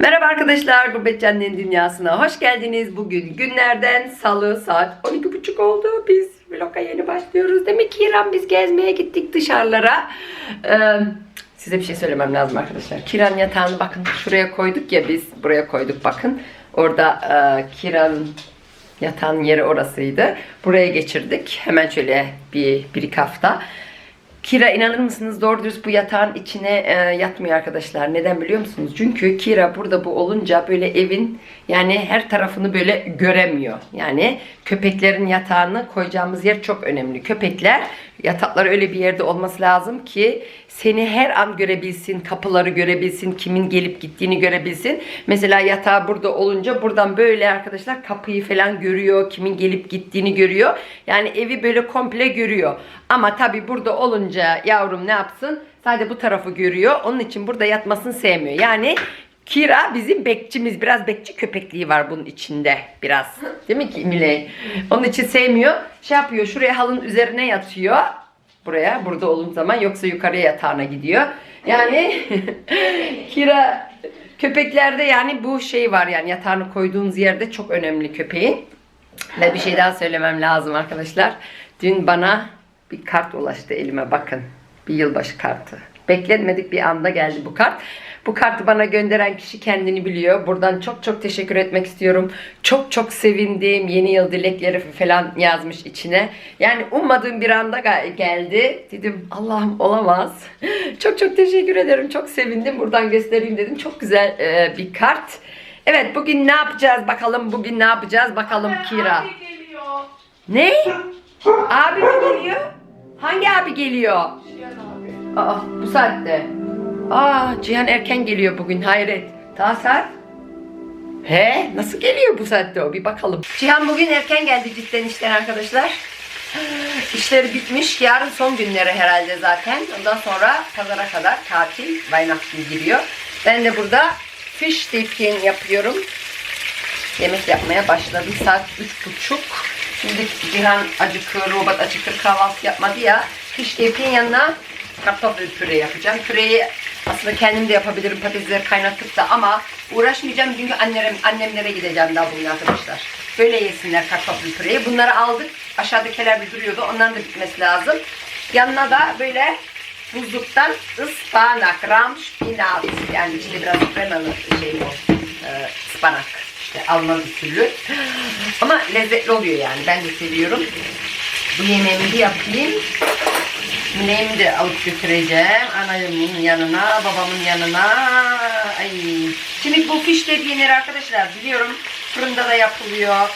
Merhaba arkadaşlar, Gurbet Cennetin Dünyası'na hoş geldiniz. Bugün günlerden salı saat 12.30 oldu. Biz vloga yeni başlıyoruz. Demek ki İran biz gezmeye gittik dışarılara. Ee, size bir şey söylemem lazım arkadaşlar. Kiran yatağını bakın şuraya koyduk ya biz. Buraya koyduk bakın. Orada e, Kiran'ın yatağın yeri orasıydı. Buraya geçirdik. Hemen şöyle bir, bir iki hafta. Kira inanır mısınız doğru dürüst bu yatağın içine e, yatmıyor arkadaşlar. Neden biliyor musunuz? Çünkü Kira burada bu olunca böyle evin yani her tarafını böyle göremiyor. Yani köpeklerin yatağını koyacağımız yer çok önemli. Köpekler yatakları öyle bir yerde olması lazım ki seni her an görebilsin, kapıları görebilsin, kimin gelip gittiğini görebilsin. Mesela yatağı burada olunca buradan böyle arkadaşlar kapıyı falan görüyor, kimin gelip gittiğini görüyor. Yani evi böyle komple görüyor. Ama tabii burada olunca yavrum ne yapsın? Sadece bu tarafı görüyor. Onun için burada yatmasını sevmiyor. Yani Kira bizim bekçimiz. Biraz bekçi köpekliği var bunun içinde. Biraz. Değil mi ki Miley? Onun için sevmiyor. Şey yapıyor. Şuraya halının üzerine yatıyor. Buraya. Burada olduğum zaman. Yoksa yukarıya yatağına gidiyor. Yani Kira köpeklerde yani bu şey var yani yatağını koyduğunuz yerde çok önemli köpeğin. Ve bir şey daha söylemem lazım arkadaşlar. Dün bana bir kart ulaştı elime bakın. Bir yılbaşı kartı. Beklenmedik bir anda geldi bu kart. Bu kartı bana gönderen kişi kendini biliyor. Buradan çok çok teşekkür etmek istiyorum. Çok çok sevindim. Yeni yıl dilekleri falan yazmış içine. Yani ummadığım bir anda geldi. Dedim Allah'ım olamaz. çok çok teşekkür ederim. Çok sevindim. Buradan göstereyim dedim. Çok güzel e, bir kart. Evet bugün ne yapacağız bakalım. Bugün ne yapacağız bakalım Kira. Abi geliyor. Ne? Abi mi geliyor? Hangi abi geliyor? Cihan abi. Aa bu saatte. Aa Cihan erken geliyor bugün hayret. Saat? He nasıl geliyor bu saatte o bir bakalım. Cihan bugün erken geldi cidden işten arkadaşlar. İşleri bitmiş. Yarın son günleri herhalde zaten. Ondan sonra pazara kadar tatil Weihnachten giriyor. Ben de burada fish dipping yapıyorum. Yemek yapmaya başladım. Saat üç buçuk. Şimdi Cihan acıkır, robot acıkır kahvaltı yapmadı ya. Fish dipping yanına kartoffel püre yapacağım. Püreyi aslında kendim de yapabilirim patatesleri kaynatıp da ama uğraşmayacağım çünkü annem, annemlere gideceğim daha bugün arkadaşlar. Böyle yesinler kartoffel püreyi. Bunları aldık. Aşağıdakiler bir duruyordu. Ondan da bitmesi lazım. Yanına da böyle buzluktan ıspanak, ram, spinat. Yani içinde biraz kremalı şey bu. Ee, ıspanak. İşte Alman usulü. Ama lezzetli oluyor yani. Ben de seviyorum. Bu yemeğimi yapayım. Mineğimi de alıp götüreceğim. Annemin yanına, babamın yanına. Ay. Şimdi bu fiş dediğinleri arkadaşlar biliyorum fırında da yapılıyor.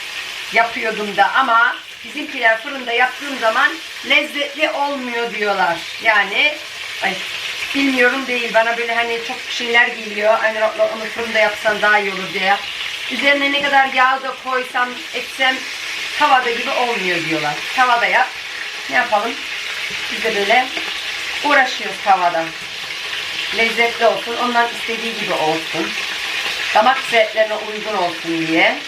Yapıyordum da ama bizimkiler fırında yaptığım zaman lezzetli olmuyor diyorlar. Yani ay bilmiyorum değil. Bana böyle hani çok şeyler geliyor. Aynı onu fırında yapsan daha iyi olur diye. Üzerine ne kadar yağ da koysam, etsem tavada gibi olmuyor diyorlar. Tavada yap. Ne yapalım? Biz de böyle uğraşıyoruz tavada. Lezzetli olsun, onların istediği gibi olsun. Damak zevklerine uygun olsun diye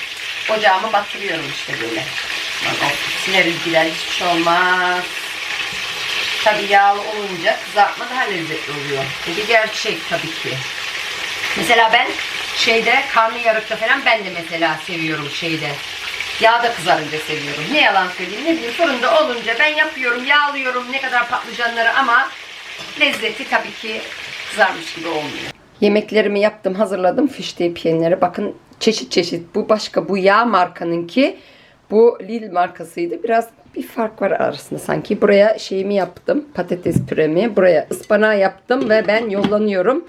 ocağımı batırıyorum işte böyle. Sileriz gider hiçbir şey olmaz. Tabi yağlı olunca kızartma daha lezzetli oluyor. Bu bir gerçek tabii ki. Mesela ben şeyde karnıyarıkta falan ben de mesela seviyorum şeyde. Yağda kızarınca seviyorum. Ne yalan söyleyeyim ne bileyim fırında olunca ben yapıyorum, yağlıyorum ne kadar patlıcanları ama lezzeti tabii ki kızarmış gibi olmuyor. Yemeklerimi yaptım, hazırladım fişte piyenleri. Bakın çeşit çeşit. Bu başka, bu yağ markanınki. Bu Lil markasıydı. Biraz bir fark var arasında sanki. Buraya şeyimi yaptım. Patates püremi. Buraya ıspanağı yaptım ve ben yollanıyorum.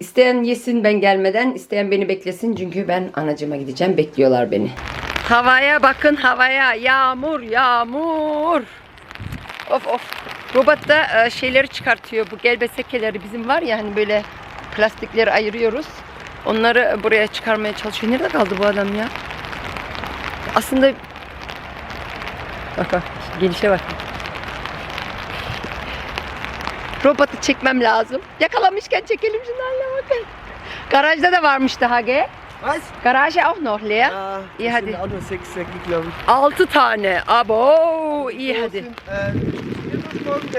İsteyen yesin ben gelmeden, isteyen beni beklesin. Çünkü ben anacıma gideceğim. Bekliyorlar beni. Havaya bakın havaya. Yağmur, yağmur. Of of. Robot da e, şeyleri çıkartıyor. Bu gelbesekeleri bizim var ya hani böyle plastikleri ayırıyoruz. Onları buraya çıkarmaya çalışıyor. Nerede kaldı bu adam ya? Aslında bak bak gelişe bak. Robotu çekmem lazım. Yakalamışken çekelim şunlarla bakın. Garajda da varmış daha ge. Was? Garage auch noch leer. Ja, hattet- sind auch nur sechs Säcke, glaube ich. 6 tane. Abo iyi hadi. Draußen.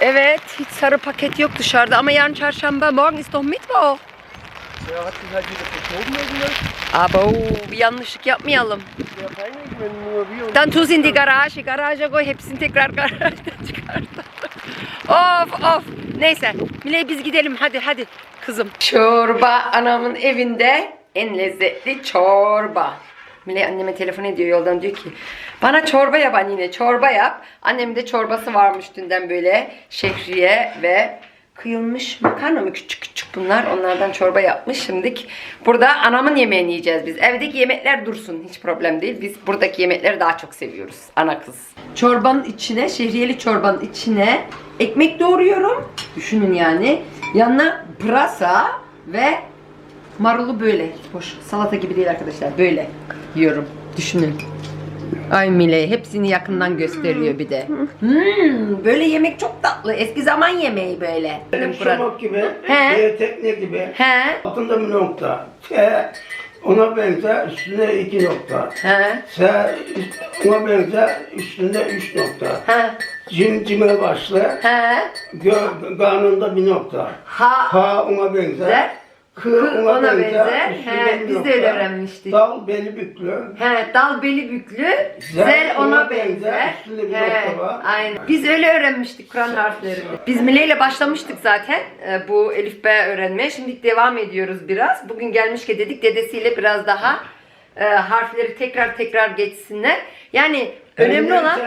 Evet, hiç sarı paket yok dışarıda ama yarın çarşamba, morgen ist doch Mittwoch. Ja, hat sich halt wieder verschoben irgendwas. Abo, bir yanlışlık yapmayalım. Ja, peinlich, wenn nur wir und Dan tuz indi garaj, garaja koy, hepsini tekrar garajdan çıkartalım. of of. Neyse, Miley biz gidelim hadi hadi kızım. Çorba anamın evinde. En lezzetli çorba. Miley anneme telefon ediyor yoldan diyor ki bana çorba yap anne çorba yap. Annemin de çorbası varmış dünden böyle şehriye ve kıyılmış makarna mı? Küçük küçük bunlar onlardan çorba yapmış. Şimdik burada anamın yemeğini yiyeceğiz biz. Evdeki yemekler dursun hiç problem değil. Biz buradaki yemekleri daha çok seviyoruz ana kız. Çorbanın içine şehriyeli çorbanın içine ekmek doğruyorum. Düşünün yani yanına pırasa ve marulu böyle hoş salata gibi değil arkadaşlar böyle yiyorum düşünün Ay Mile hepsini yakından gösteriyor bir de. Hmm, böyle yemek çok tatlı. Eski zaman yemeği böyle. Benim şamak gibi, He. tekne gibi. He. Altında bir nokta. T ona benzer, üstünde iki nokta. He. S ona benzer, üstünde üç nokta. He. Cim cime başlı, He. gö, karnında bir nokta. Ha. H ona benzer, Benzer. Kı ona, ona benzer, benzer. He, biz de öyle öğrenmiştik. Dal beli büklü. He, dal beli büklü, zel, Zel ona ona benzer. benzer, üstünde He, nokta var. aynen. Biz öyle öğrenmiştik Kur'an harflerini. Biz Mile ile başlamıştık zaten e, bu Elif B öğrenmeye. Şimdi devam ediyoruz biraz. Bugün gelmişke dedik dedesiyle biraz daha e, harfleri tekrar tekrar geçsinler. Yani önemli olan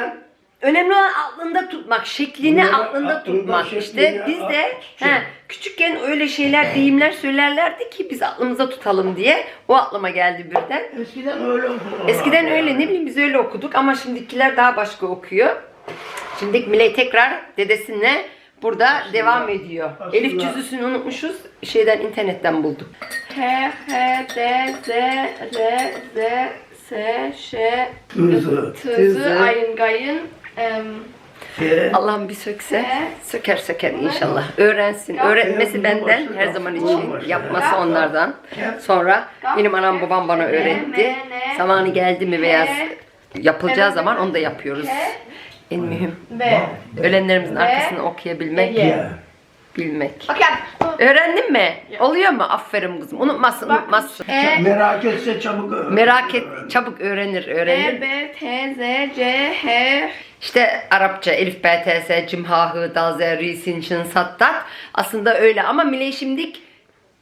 Önemli olan aklında tutmak, şeklini Bunları aklında aklında, tutmak. şeklini İşte biz de at- he, küçükken öyle şeyler, deyimler söylerlerdi ki biz aklımıza tutalım diye. O aklıma geldi birden. Eskiden öyle oldu. Eskiden öyle ne bileyim biz öyle okuduk ama şimdikiler daha başka okuyor. Şimdi Miley tekrar dedesinle burada devam ediyor. aslında- Elif cüzüsünü unutmuşuz. Şeyden internetten bulduk. H, H, D, Z, R, Z, S, Ş, Hızı. Tızı, Ayın, Gayın. Allah'ım bir sökse, söker söker inşallah. Öğrensin. Öğrenmesi benden her zaman için, yapması onlardan. Sonra benim anam babam bana öğretti. Zamanı geldi mi veya yapılacağı zaman onu da yapıyoruz. En mühim. Ölenlerimizin arkasını okuyabilmek, bilmek. Öğrendin mi? Oluyor mu? Aferin kızım. Unutmazsın, unutmazsın. Merak etse çabuk öğren. Merak et, çabuk öğrenir, öğrenir. E, B, T, Z, C, H, İşte Arapça elif b t s cim ha hı dal zer ri sin şin sat tat aslında öyle ama Miley şimdik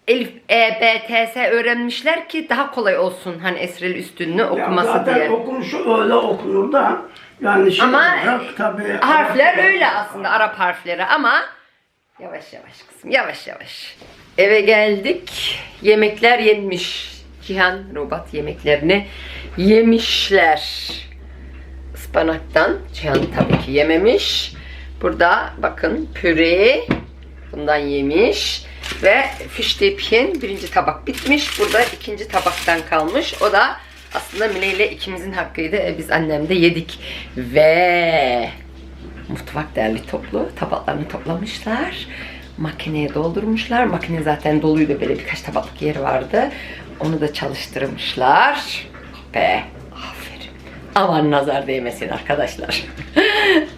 elif e b t s öğrenmişler ki daha kolay olsun hani esreli üstünlü Ya okuması zaten diye. okunuşu öyle okunur da yani şey Ama olarak tabii Harfler öyle aslında Arap harfleri ama yavaş yavaş kızım yavaş yavaş. Eve geldik. Yemekler yenmiş. Cihan robot yemeklerini yemişler. Ispanaktan Cihan tabii ki yememiş. Burada bakın püre bundan yemiş ve fiştepien birinci tabak bitmiş. Burada ikinci tabaktan kalmış. O da aslında Mine ile ikimizin hakkıydı. E, biz annemde yedik. Ve mutfak derli toplu tabaklarını toplamışlar. Makineye doldurmuşlar. Makine zaten doluydu böyle birkaç tabaklık yeri vardı. Onu da çalıştırmışlar. Aferin. Aman nazar değmesin arkadaşlar.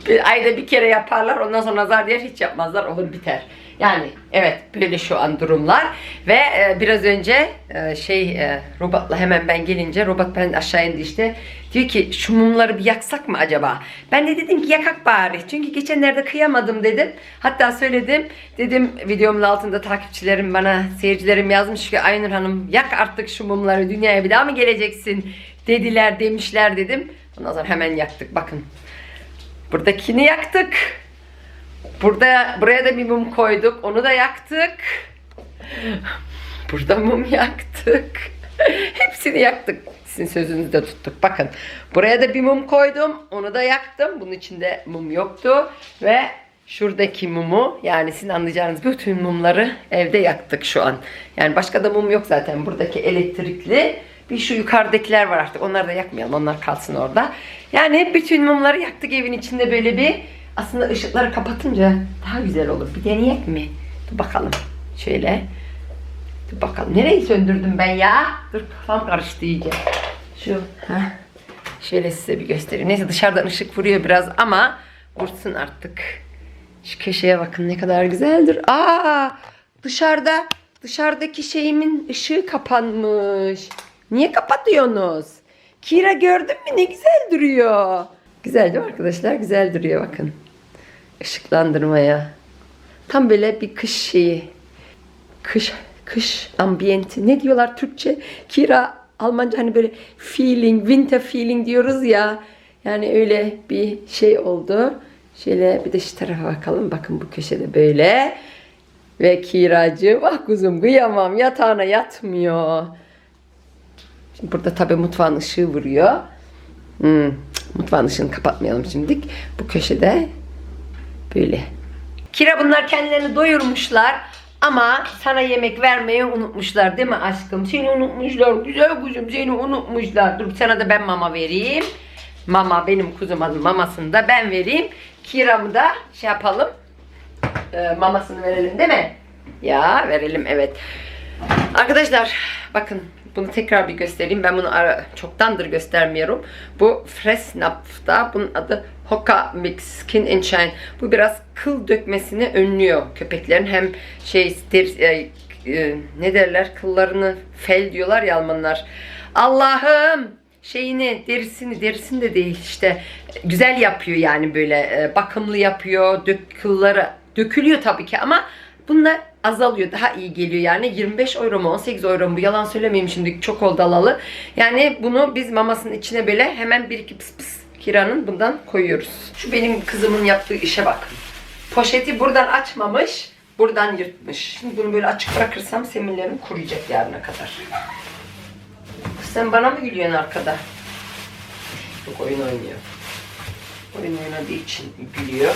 bir ayda bir kere yaparlar ondan sonra nazar diğer hiç yapmazlar olur biter. Yani evet böyle şu an durumlar ve e, biraz önce e, şey e, robotla hemen ben gelince robot ben aşağı indi işte diyor ki şu mumları bir yaksak mı acaba? Ben de dedim ki yakak bari çünkü geçenlerde kıyamadım dedim hatta söyledim dedim videomun altında takipçilerim bana seyircilerim yazmış ki Aynur Hanım yak artık şu mumları dünyaya bir daha mı geleceksin dediler demişler dedim ondan sonra hemen yaktık bakın buradakini yaktık Burada buraya da bir mum koyduk. Onu da yaktık. Burada mum yaktık. Hepsini yaktık. Sizin sözünüzü de tuttuk. Bakın. Buraya da bir mum koydum. Onu da yaktım. Bunun içinde mum yoktu. Ve şuradaki mumu yani sizin anlayacağınız bütün mumları evde yaktık şu an. Yani başka da mum yok zaten. Buradaki elektrikli bir şu yukarıdakiler var artık. Onları da yakmayalım. Onlar kalsın orada. Yani hep bütün mumları yaktık evin içinde böyle bir aslında ışıkları kapatınca daha güzel olur. Bir deneyek mi? Dur bakalım. Şöyle. Dur bakalım. Nereyi söndürdüm ben ya? Dur kafam karıştı iyice. Şu. Heh. Şöyle size bir göstereyim. Neyse dışarıdan ışık vuruyor biraz ama vursun artık. Şu köşeye bakın ne kadar güzeldir. Aa dışarıda dışarıdaki şeyimin ışığı kapanmış. Niye kapatıyorsunuz? Kira gördün mü ne güzel duruyor. Güzel değil mi arkadaşlar? Güzel duruyor bakın. Işıklandırmaya. Tam böyle bir kış şeyi. Kış kış ambiyenti. Ne diyorlar Türkçe? Kira Almanca hani böyle feeling, winter feeling diyoruz ya. Yani öyle bir şey oldu. Şöyle bir de şu tarafa bakalım. Bakın bu köşede böyle. Ve Kiracığım ah kuzum kıyamam yatağına yatmıyor. Şimdi burada tabii mutfağın ışığı vuruyor. Hmm, mutfağın ışığını kapatmayalım şimdilik. Bu köşede böyle. Kira bunlar kendilerini doyurmuşlar. Ama sana yemek vermeyi unutmuşlar değil mi aşkım? Seni unutmuşlar. Güzel kuzum seni unutmuşlar. Dur sana da ben mama vereyim. Mama benim kuzum adım mamasını da ben vereyim. Kiramı da şey yapalım. Ee, mamasını verelim değil mi? Ya verelim evet. Arkadaşlar bakın bunu tekrar bir göstereyim. Ben bunu ara, çoktandır göstermiyorum. Bu Fressnapf'ta bunun adı Hoka Mix Skin and Shine. Bu biraz kıl dökmesini önlüyor köpeklerin. Hem şey e, e, ne derler kıllarını fel diyorlar ya Almanlar. Allah'ım şeyini derisini derisini de değil işte güzel yapıyor yani böyle e, bakımlı yapıyor dök, kılları dökülüyor tabii ki ama bunlar azalıyor daha iyi geliyor. Yani 25 euro mu 18 euro mu? Yalan söylemeyeyim şimdi çok oldu alalı. Yani bunu biz mamasının içine böyle hemen bir iki pıs pıs kiranın bundan koyuyoruz. Şu benim kızımın yaptığı işe bakın. Poşeti buradan açmamış buradan yırtmış. Şimdi bunu böyle açık bırakırsam seminlerim kuruyacak yarına kadar. Sen bana mı gülüyorsun arkada? Yok oyun oynuyor. Oyun oynadığı için gülüyor.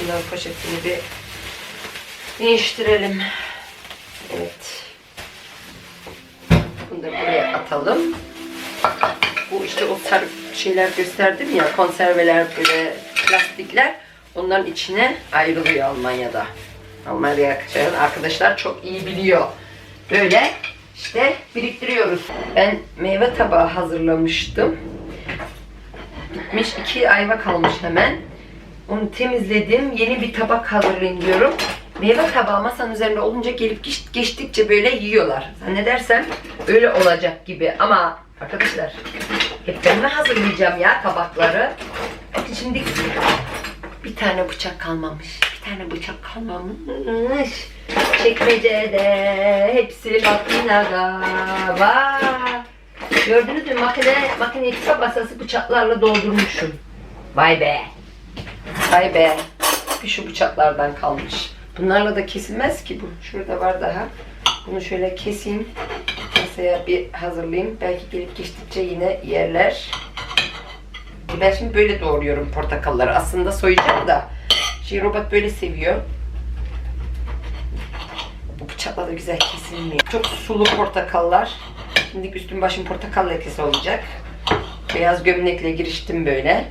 Bundan poşetini bir değiştirelim. Evet. Bunu da buraya atalım. Bu işte o sarı şeyler gösterdim ya konserveler böyle plastikler onların içine ayrılıyor Almanya'da. Almanya'da yaşayan arkadaşlar çok iyi biliyor. Böyle işte biriktiriyoruz. Ben meyve tabağı hazırlamıştım. Bitmiş iki ayva kalmış hemen. Onu temizledim. Yeni bir tabak hazırlayayım diyorum. Meyve tabağı masanın üzerinde olunca gelip geç- geçtikçe böyle yiyorlar. Zannedersem öyle olacak gibi. Ama arkadaşlar hep ben mi hazırlayacağım ya tabakları? Bakın şimdi bir tane bıçak kalmamış. Bir tane bıçak kalmamış. Çekmecede hepsi makinaga var. Gördünüz mü makine, makine tıka basası bıçaklarla doldurmuşum. Vay be. Vay be. Bir şu bıçaklardan kalmış. Bunlarla da kesilmez ki bu. Şurada var daha. Bunu şöyle keseyim. Masaya bir hazırlayayım. Belki gelip geçtikçe yine yerler. Ben şimdi böyle doğruyorum portakalları. Aslında soyacağım da. Şey robot böyle seviyor. Bu bıçakla da güzel kesilmiyor. Çok sulu portakallar. Şimdi üstüm başım portakal lekesi olacak. Beyaz gömlekle giriştim böyle.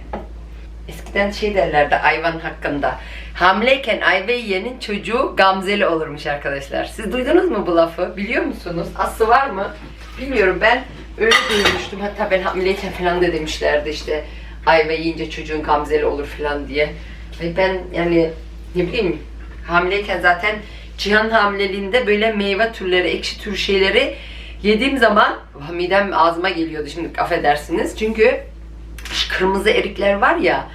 Eskiden şey derlerdi hayvan hakkında. Hamileyken ayva yiyenin çocuğu gamzeli olurmuş arkadaşlar. Siz duydunuz mu bu lafı? Biliyor musunuz? Aslı var mı? Bilmiyorum ben öyle duymuştum. Hatta ben hamileyken falan da demişlerdi işte ayva yiyince çocuğun gamzeli olur falan diye. Ay ben yani ne bileyim hamileyken zaten Cihan hamileliğinde böyle meyve türleri, ekşi tür şeyleri yediğim zaman midem ağzıma geliyordu şimdi affedersiniz. Çünkü kırmızı erikler var ya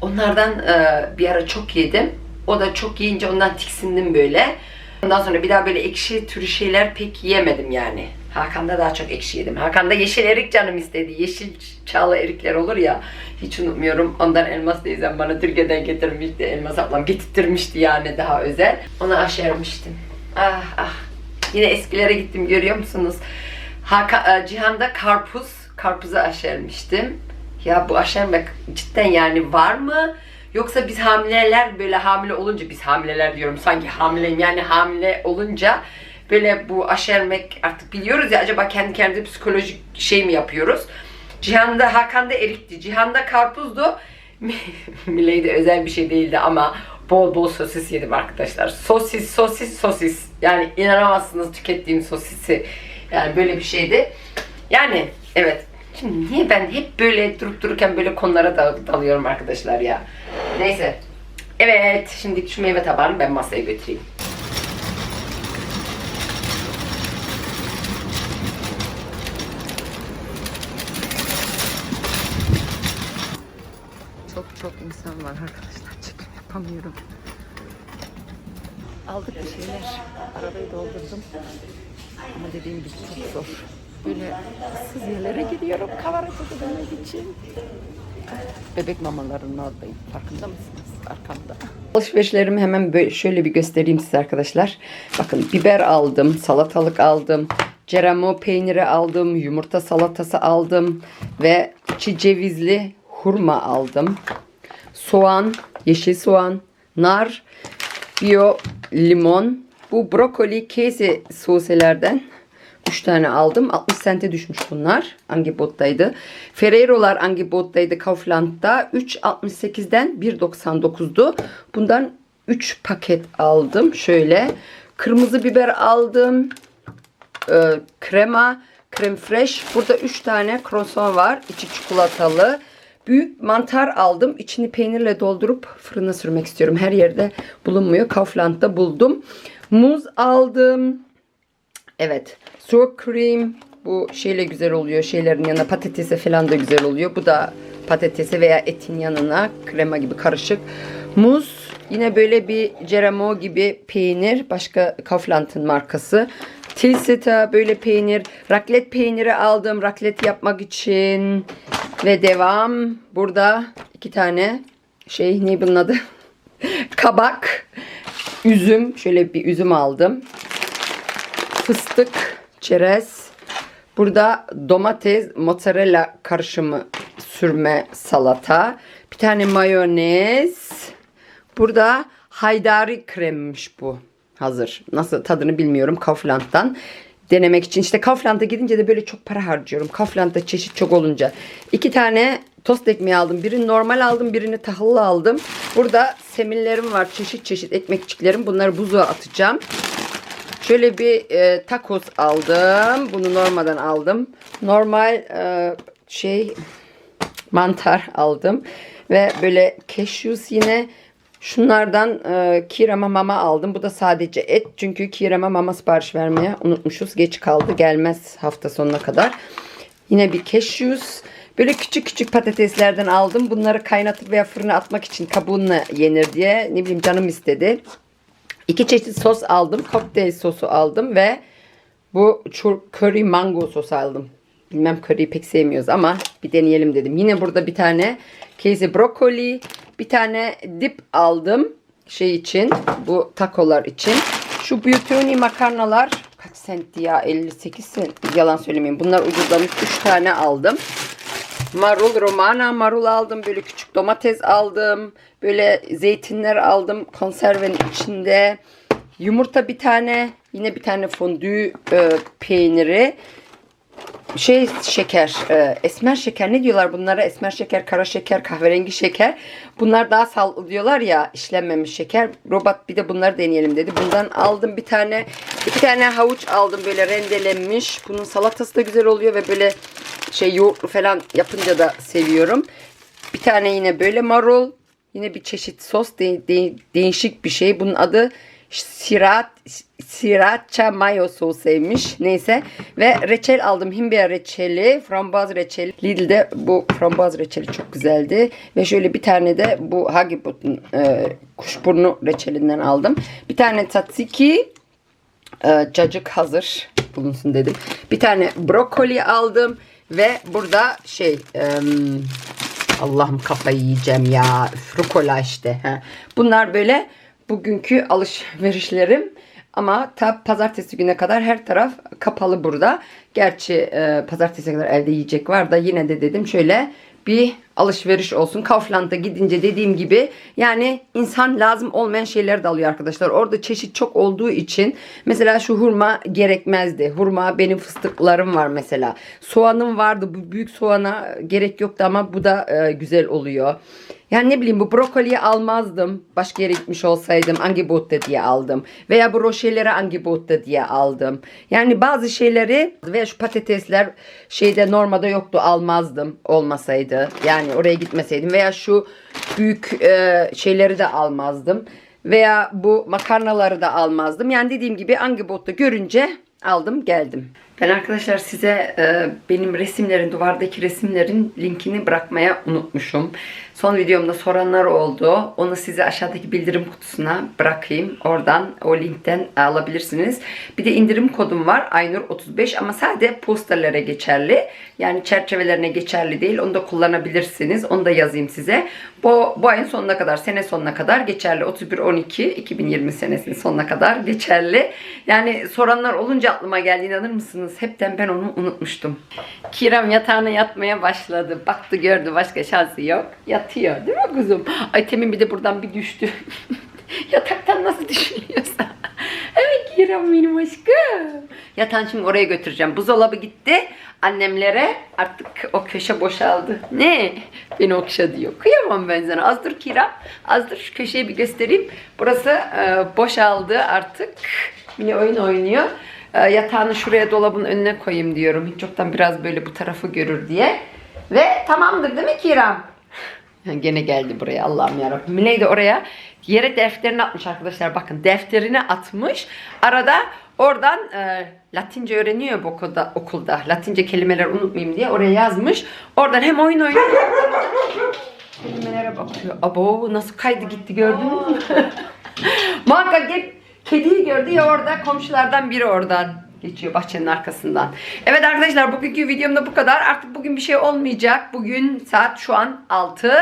onlardan e, bir ara çok yedim. O da çok yiyince ondan tiksindim böyle. Ondan sonra bir daha böyle ekşi türü şeyler pek yemedim yani. Hakan'da daha çok ekşi yedim. Hakan'da yeşil erik canım istedi. Yeşil çağla erikler olur ya. Hiç unutmuyorum. Ondan Elmas teyzem bana Türkiye'den getirmişti. Elmas ablam getirtmişti yani daha özel. Ona aşermiştim. Ah ah. Yine eskilere gittim görüyor musunuz? Hakan, e, Cihan'da karpuz. Karpuzu aşermiştim. Ya bu aşermek cidden yani var mı? Yoksa biz hamileler böyle hamile olunca biz hamileler diyorum sanki hamileyim yani hamile olunca böyle bu aşermek artık biliyoruz ya acaba kendi kendine psikolojik şey mi yapıyoruz? Cihan'da Hakan'da erikti, Cihan'da karpuzdu. Miley'de özel bir şey değildi ama bol bol sosis yedim arkadaşlar. Sosis, sosis, sosis. Yani inanamazsınız tükettiğim sosisi. Yani böyle bir şeydi. Yani evet. Şimdi niye ben hep böyle durup dururken böyle konulara dal- dalıyorum arkadaşlar ya. Neyse. Evet, şimdi şu meyve tabağını ben masaya götüreyim. Çok çok insan var arkadaşlar. Çekim yapamıyorum. Aldık bir şeyler. Arabayı doldurdum. Ama dediğim gibi çok zor. Böyle ıssız yerlere gidiyorum kavarata dönmek için. Bebek mamalarının oradayım. Farkında mısınız? Arkamda. Alışverişlerimi hemen böyle şöyle bir göstereyim size arkadaşlar. Bakın biber aldım, salatalık aldım, ceramo peyniri aldım, yumurta salatası aldım ve çi cevizli hurma aldım. Soğan, yeşil soğan, nar, bio limon. Bu brokoli kese soselerden 3 tane aldım. 60 sente düşmüş bunlar. Angebot'taydı. Ferrero'lar Angebot'taydı Kaufland'da. 3.68'den 1.99'du. Bundan 3 paket aldım. Şöyle. Kırmızı biber aldım. Ee, krema, krem fresh. Burada 3 tane croissant var. İçi çikolatalı. Büyük mantar aldım. İçini peynirle doldurup fırına sürmek istiyorum. Her yerde bulunmuyor. Kaufland'da buldum. Muz aldım. Evet. Sour cream bu şeyle güzel oluyor. Şeylerin yanına patatese falan da güzel oluyor. Bu da patatese veya etin yanına krema gibi karışık. Muz yine böyle bir Ceramo gibi peynir. Başka Kaufland'ın markası. Tilsita böyle peynir. Raclette peyniri aldım. Raclette yapmak için. Ve devam. Burada iki tane şey ne bunun adı? Kabak. Üzüm. Şöyle bir üzüm aldım fıstık, çerez. Burada domates, mozzarella karışımı sürme salata. Bir tane mayonez. Burada haydari kremmiş bu. Hazır. Nasıl tadını bilmiyorum Kaufland'dan. Denemek için. işte Kaufland'a gidince de böyle çok para harcıyorum. Kaufland'da çeşit çok olunca. İki tane tost ekmeği aldım. Birini normal aldım. Birini tahıllı aldım. Burada semillerim var. Çeşit çeşit ekmekçiklerim. Bunları buzluğa atacağım. Şöyle bir e, tacos aldım. Bunu normadan aldım. Normal e, şey mantar aldım. Ve böyle cashews yine şunlardan e, kirema mama aldım. Bu da sadece et. Çünkü kirema mama sipariş vermeye unutmuşuz. Geç kaldı. Gelmez hafta sonuna kadar. Yine bir cashews. Böyle küçük küçük patateslerden aldım. Bunları kaynatıp veya fırına atmak için kabuğunla yenir diye. Ne bileyim canım istedi. İki çeşit sos aldım. Kokteyl sosu aldım ve bu curry mango sos aldım. Bilmem curry'i pek sevmiyoruz ama bir deneyelim dedim. Yine burada bir tane case brokoli, bir tane dip aldım şey için, bu takolar için. Şu Butoni makarnalar kaç sentti ya? 58 sent. Yalan söylemeyeyim. Bunlar ucuzlamış. 3 tane aldım. Marul romana marul aldım. Böyle küçük domates aldım. Böyle zeytinler aldım konservenin içinde. Yumurta bir tane. Yine bir tane fondü e, peyniri. Şey şeker, e, esmer şeker ne diyorlar bunlara? Esmer şeker, kara şeker, kahverengi şeker. Bunlar daha sağlıklı diyorlar ya işlenmemiş şeker. Robot bir de bunları deneyelim dedi. Bundan aldım bir tane, iki tane havuç aldım böyle rendelenmiş. Bunun salatası da güzel oluyor ve böyle şey yoğurtlu falan yapınca da seviyorum. Bir tane yine böyle marul. Yine bir çeşit sos de- de- değişik bir şey. Bunun adı sirat sriracha mayo sosuymuş. Neyse ve reçel aldım. Himbeer reçeli, frambuaz reçeli. Lidl'de bu frambuaz reçeli çok güzeldi. Ve şöyle bir tane de bu Hagibut'un e, kuşburnu reçelinden aldım. Bir tane tzatziki e, cacık hazır bulunsun dedim. Bir tane brokoli aldım ve burada şey Allah'ım kafayı yiyeceğim ya. Rukola işte. Bunlar böyle bugünkü alışverişlerim. Ama ta pazartesi güne kadar her taraf kapalı burada. Gerçi e, pazartesiye kadar elde yiyecek var da yine de dedim şöyle bir alışveriş olsun. Kaufland'a gidince dediğim gibi yani insan lazım olmayan şeyler de alıyor arkadaşlar. Orada çeşit çok olduğu için mesela şu hurma gerekmezdi. Hurma benim fıstıklarım var mesela. Soğanım vardı. Bu büyük soğana gerek yoktu ama bu da e, güzel oluyor. Yani ne bileyim bu brokoliyi almazdım. Başka yere gitmiş olsaydım Angebote diye aldım. Veya bu roşeleri Angebote diye aldım. Yani bazı şeyleri veya şu patatesler şeyde normada yoktu almazdım olmasaydı. Yani oraya gitmeseydim. Veya şu büyük e, şeyleri de almazdım. Veya bu makarnaları da almazdım. Yani dediğim gibi Angebote görünce aldım geldim. Ben arkadaşlar size e, benim resimlerin, duvardaki resimlerin linkini bırakmaya unutmuşum. Son videomda soranlar oldu. Onu size aşağıdaki bildirim kutusuna bırakayım. Oradan o linkten alabilirsiniz. Bir de indirim kodum var. Aynur 35 ama sadece posterlere geçerli. Yani çerçevelerine geçerli değil. Onu da kullanabilirsiniz. Onu da yazayım size. Bu, bu ayın sonuna kadar, sene sonuna kadar geçerli. 31-12 2020 senesinin sonuna kadar geçerli. Yani soranlar olunca aklıma geldi. inanır mısınız? Hepten ben onu unutmuştum. Kiram yatağına yatmaya başladı. Baktı gördü başka şansı yok. Yatıyor değil mi kuzum? Ay Temin bir de buradan bir düştü. Yataktan nasıl düşünüyorsa. evet Kiram benim aşkım. Yatağını şimdi oraya götüreceğim. Buzdolabı gitti. Annemlere artık o köşe boşaldı. Ne? Beni okşa diyor. Kıyamam ben sana. Az dur Kiram. Az dur şu köşeyi bir göstereyim. Burası e, boşaldı artık. Mini oyun oynuyor. E, yatağını şuraya dolabın önüne koyayım diyorum. Hiç yoktan biraz böyle bu tarafı görür diye. Ve tamamdır değil mi Kiram? Gene geldi buraya Allah'ım yarabbim. Miley de oraya yere defterini atmış arkadaşlar. Bakın defterini atmış. Arada oradan e, Latince öğreniyor bu okulda, okulda. Latince kelimeler unutmayayım diye oraya yazmış. Oradan hem oyun oynuyor kelimelere bakıyor. Abo nasıl kaydı gitti gördün mü? Muhakkak hep kediyi gördü ya orada komşulardan biri oradan geçiyor bahçenin arkasından. Evet arkadaşlar bugünkü videomda bu kadar. Artık bugün bir şey olmayacak. Bugün saat şu an 6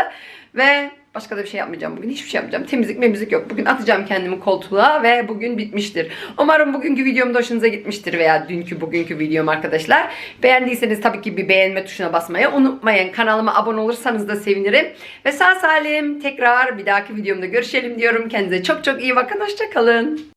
ve başka da bir şey yapmayacağım. Bugün hiçbir şey yapmayacağım. Temizlik memizlik yok. Bugün atacağım kendimi koltuğa ve bugün bitmiştir. Umarım bugünkü videom da hoşunuza gitmiştir veya dünkü bugünkü videom arkadaşlar. Beğendiyseniz tabii ki bir beğenme tuşuna basmayı unutmayın. Kanalıma abone olursanız da sevinirim. Ve sağ salim tekrar bir dahaki videomda görüşelim diyorum. Kendinize çok çok iyi bakın. Hoşçakalın.